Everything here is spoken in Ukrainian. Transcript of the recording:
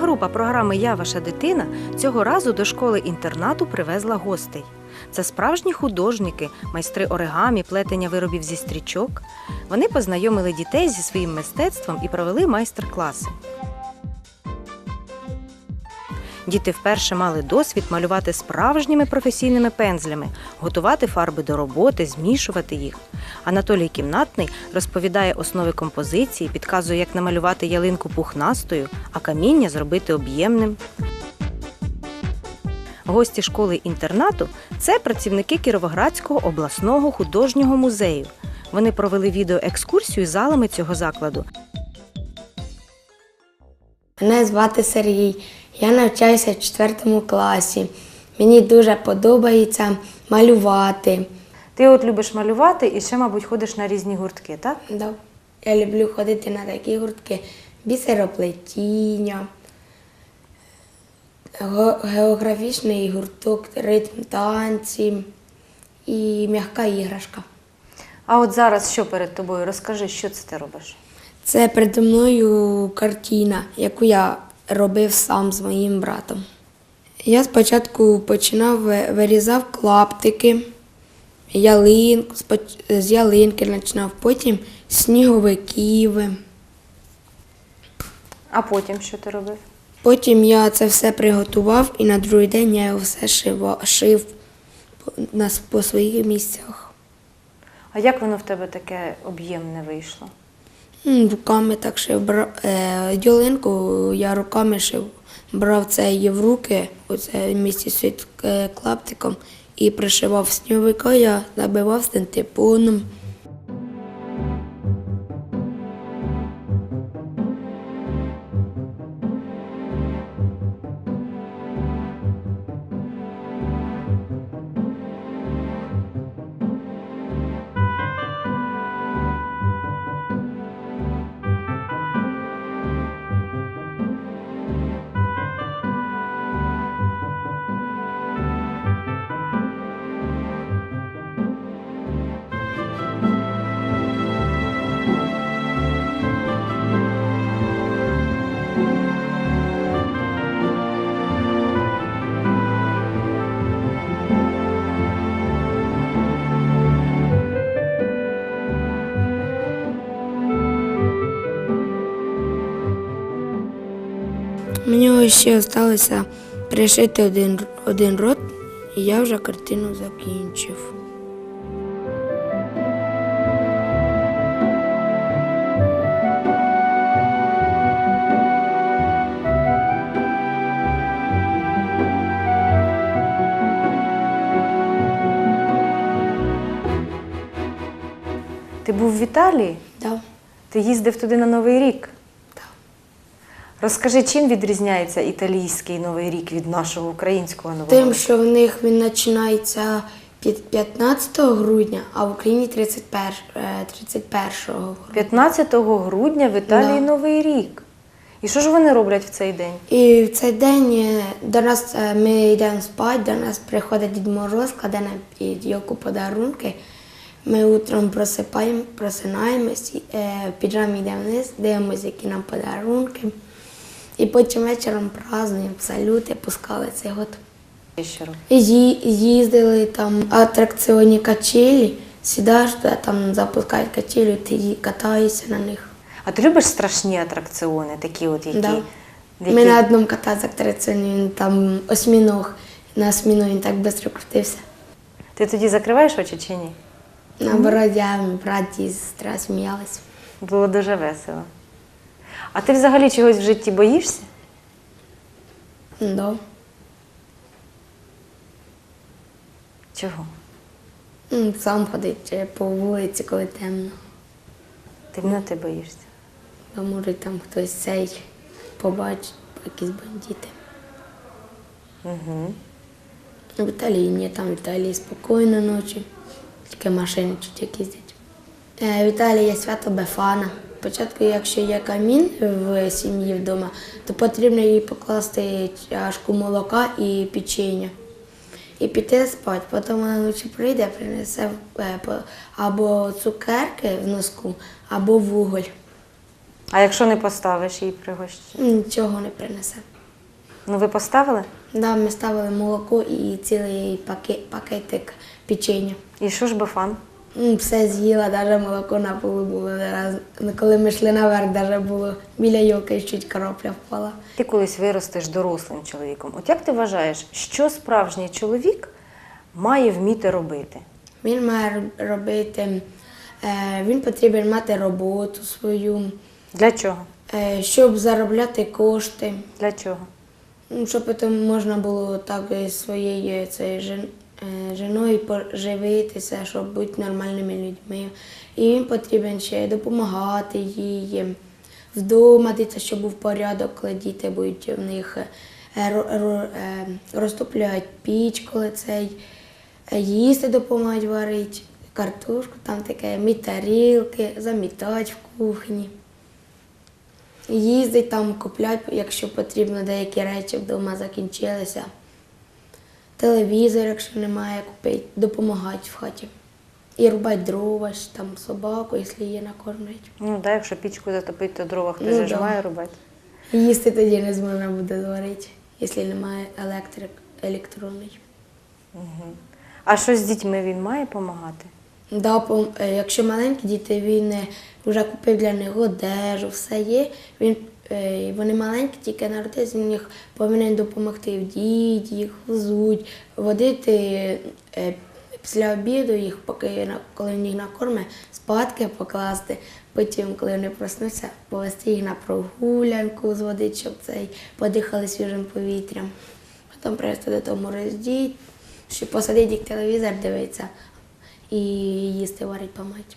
Група програми Я ваша дитина цього разу до школи інтернату привезла гостей. Це справжні художники, майстри оригамі, плетення виробів зі стрічок. Вони познайомили дітей зі своїм мистецтвом і провели майстер-класи. Діти вперше мали досвід малювати справжніми професійними пензлями, готувати фарби до роботи, змішувати їх. Анатолій Кімнатний розповідає основи композиції, підказує, як намалювати ялинку пухнастою, а каміння зробити об'ємним. Гості школи інтернату це працівники Кіровоградського обласного художнього музею. Вони провели відеоекскурсію залами цього закладу. Мене звати Сергій. Я навчаюся в 4 класі. Мені дуже подобається малювати. Ти от любиш малювати і ще, мабуть, ходиш на різні гуртки, так? Да. Я люблю ходити на такі гуртки бісероплетіння, географічний гурток, ритм танці і м'яка іграшка. А от зараз що перед тобою? Розкажи, що це ти робиш? Це передо мною картина, яку я робив сам з моїм братом. Я спочатку починав вирізав клаптики, ялинку, з ялинки починав, потім сніговиків. А потім що ти робив? Потім я це все приготував і на другий день я його все шив по своїх місцях. А як воно в тебе таке об'ємне вийшло? Руками так шив. брав ділинку, я руками шив. Брав це її в руки, оце місці з е, клаптиком, і пришивав снівика, я набивав синтепоном. Мені ще залишилося пришити один, один рот, і я вже картину закінчив. Ти був в Італії? Да. Ти їздив туди на Новий рік? Розкажи, чим відрізняється італійський Новий рік від нашого українського нового Тим, що в них він починається під 15 грудня, а в Україні 31, е, 31 грудня. 15 грудня в Італії Да. Новий рік. І що ж вони роблять в цей день? І в цей день е, до нас е, ми йдемо спати, до нас приходить Дід Мороз, кладе на під йолку подарунки. Ми утром просипаємо, просинаємось, е, в піджамі йдемо вниз, дивимося, які нам подарунки. І потім вечором празднуємо салюти, пускали цей год. Їздили там атракціонні качелі, сідаєш туди, там запускають качелі, ти катаєшся на них. А ти любиш страшні атракціони, такі от які? Да. які- Ми на одному каталися атракціоні, він там осьміног. На осьміну він так швидко крутився. Ти тоді закриваєш очі чи ні? Наоборот, я брат і сестра сміялись. Було дуже весело. А ти взагалі чогось в житті боїшся? Да. Чого? М, Сам ходить е, по вулиці, коли темно. Темноти боїшся. Бо може там хтось цей побачить, якісь бандити. Угу. В Італії ні, там в Італії спокійно ночі, тільки машини чуть як їздять. Е, В Італії є свято Бефана. Спочатку, якщо є камін в сім'ї вдома, то потрібно їй покласти чашку молока і печення. І піти спати. Потім вона ночі прийде, принесе е, або цукерки в носку, або вуголь. А якщо не поставиш їй пригощення? Нічого не принесе. Ну ви поставили? Да, ми ставили молоко і цілий пакетик печення. І що ж бафан? Все з'їла, навіть молоко на полу було. Коли ми йшли наверх, навіть було біля йолки чуть крапля впала. Ти колись виростеш дорослим чоловіком. От як ти вважаєш, що справжній чоловік має вміти робити? Він має робити, е, він потрібен мати роботу свою, Для чого? е, щоб заробляти кошти, Для чого? ну, щоб потім можна було так жен, е, жіною поживитися, щоб бути нормальними людьми. І він потрібен ще допомагати їй вдома, дивитися, щоб був порядок, коли діти будуть в них ро- ро- розтопляють піч, коли цей їсти допомагають варити, картошку, там таке, мити тарілки, замітати в кухні. Їздить там, купляти, якщо потрібно, деякі речі вдома закінчилися. Телевізор, якщо немає, купити, допомагати в хаті. І рубати дрова, там собаку, якщо є накормлять. Ну да, якщо пічку затопити, то дрова хтось Ну, ж да. робити. Їсти тоді не зможна буде зварити, якщо немає електрик електронний. А що з дітьми він має допомагати? Да, е, якщо маленькі діти, він е, вже купив для них одежу, все є. Він, вони маленькі, тільки народились, він їх повинен допомогти вдіти, їх взуть, водити е, після обіду їх, поки коли їх накорме, спадки покласти. Потім, коли вони проснуться, повести їх на прогулянку, зводити, щоб цей подихали свіжим повітрям. Потім привезти додому роздіть, щоб посадити їх телевізор, дивитися і їсти варить по маті.